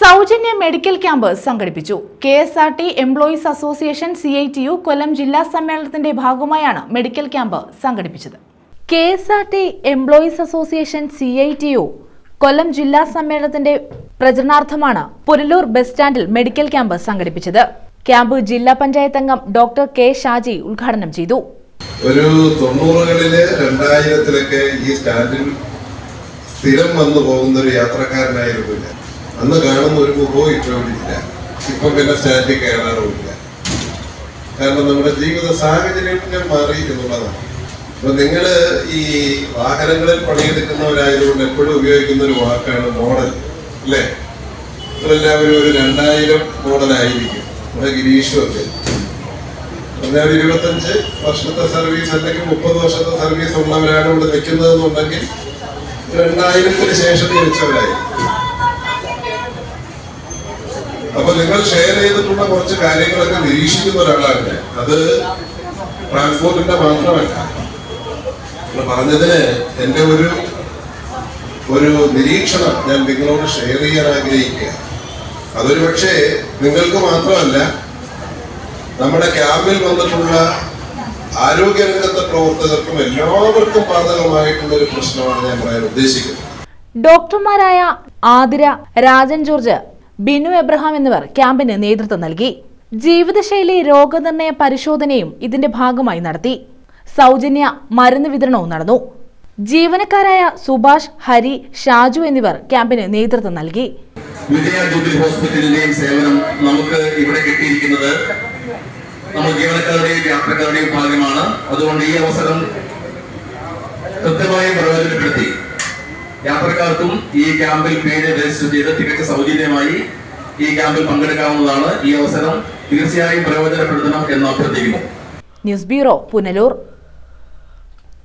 സൗജന്യ medical camp സംഘടിപ്പിച്ചു. K S R T employees association C I T U Kollam ജില്ലാ സമ്മേളനത്തിന്റെ ഭാഗമായാണ് മെഡിക്കൽ ക്യാമ്പ് സംഘടിപ്പിച്ചത്. K S R T employees association C I T U Kollam ജില്ലാ സമ്മേളനത്തിന്റെ പ്രചരണാർത്ഥമാണ് പുനലൂർ ബസ് സ്റ്റാൻഡിൽ മെഡിക്കൽ ക്യാമ്പ് സംഘടിപ്പിച്ചത്. ക്യാമ്പ് ജില്ലാ പഞ്ചായത്ത് അംഗം ഡോക്ടർ കെ ഷാജി ഉദ്ഘാടനം ചെയ്തു. ഒരു തൊണ്ണൂറുകളിലെ രണ്ടായിരത്തിലൊക്കെ ഈ സ്റ്റാൻഡിൽ സ്ഥിരം വന്നു പോകുന്ന ഒരു യാത്രക്കാരനായിരുന്നു അന്ന് കാണുന്ന ഒരു മുഖവും ഇപ്പോഴും ഇപ്പം പിന്നെ സ്റ്റാൻഡിൽ കയറാറുമില്ല. കാരണം നമ്മുടെ ജീവിത സാഹചര്യങ്ങൾ മാറി എന്നുള്ളതാണ്. അപ്പൊ നിങ്ങൾ ഈ വാഹനങ്ങളിൽ പണിയെടുക്കുന്നവരായതുകൊണ്ട് എപ്പോഴും ഉപയോഗിക്കുന്ന ഒരു വാക്കാണ് മോഡൽ അല്ലേ? എല്ലാവരും ഒരു രണ്ടായിരം മോഡലായിരിക്കും. നമ്മുടെ ഗിരീഷും ഒക്കെ പറഞ്ഞാൽ ഒരു ഇരുപത്തഞ്ച് വർഷത്തെ സർവീസ് അല്ലെങ്കിൽ മുപ്പത് വർഷത്തെ സർവീസ് ഉള്ളവരാണ് ഇവിടെ നിൽക്കുന്നതെന്നുണ്ടെങ്കിൽ രണ്ടായിരത്തിന് ശേഷം ജനിച്ചവരായി അപ്പൊ നിങ്ങൾ ഷെയർ ചെയ്തിട്ടുള്ള കുറച്ച് കാര്യങ്ങളൊക്കെ നിരീക്ഷിക്കുന്ന ഒരാളാണ് അത് ട്രാൻസ്പോർട്ടിന്റെ മാത്രമല്ല. പറഞ്ഞതിന് എന്റെ ഒരു ഒരു നിരീക്ഷണം ഞാൻ നിങ്ങളോട് ഷെയർ ചെയ്യാൻ ആഗ്രഹിക്കുക അതൊരു പക്ഷേ നിങ്ങൾക്ക് മാത്രമല്ല നമ്മുടെ ക്യാമ്പിൽ വന്നിട്ടുള്ള ആരോഗ്യരംഗത്തെ പ്രവർത്തകർക്കും എല്ലാവർക്കും ബാധകമായിട്ടുള്ള ഒരു പ്രശ്നമാണ് ഞാൻ പറയാൻ ഉദ്ദേശിക്കുന്നത്. ഡോക്ടർമാരായ ആതിര രാജൻ ജോർജ് ബിനു എബ്രഹാം എന്നിവർ ക്യാമ്പിന് നേതൃത്വം നൽകി. ജീവിതശൈലി രോഗനിർണയ പരിശോധനയും ഇതിന്റെ ഭാഗമായി നടത്തി. സൗജന്യ മരുന്ന് വിതരണവും നടന്നു. ജീവനക്കാരായ സുഭാഷ് ഹരി ഷാജു എന്നിവർ ക്യാമ്പിന് നേതൃത്വം നൽകി. വിജയ ജ്യോതി ഹോസ്പിറ്റലിന്റെയും സേവനം നമുക്ക് ഇവിടെ കിട്ടിയിരിക്കുന്നത് നമ്മൾ ജീവനക്കാരുടെയും യാത്രക്കാരുടെയും ഭാഗ്യമാണ്. അതുകൊണ്ട് ഈ അവസരം കൃത്യമായി പ്രയോജനപ്പെടുത്തി. യാത്രക്കാർക്കും ഈ ക്യാമ്പിൽ പേര് രജിസ്റ്റർ ചെയ്ത് തികച്ച സൗജന്യമായി ഈ ക്യാമ്പിൽ പങ്കെടുക്കാവുന്നതാണ് ഈ അവസരം. തീർച്ചയായും പ്രയോജനപ്പെടുത്തണം എന്ന് അഭ്യർത്ഥിക്കുന്നു. News bureau Punalur.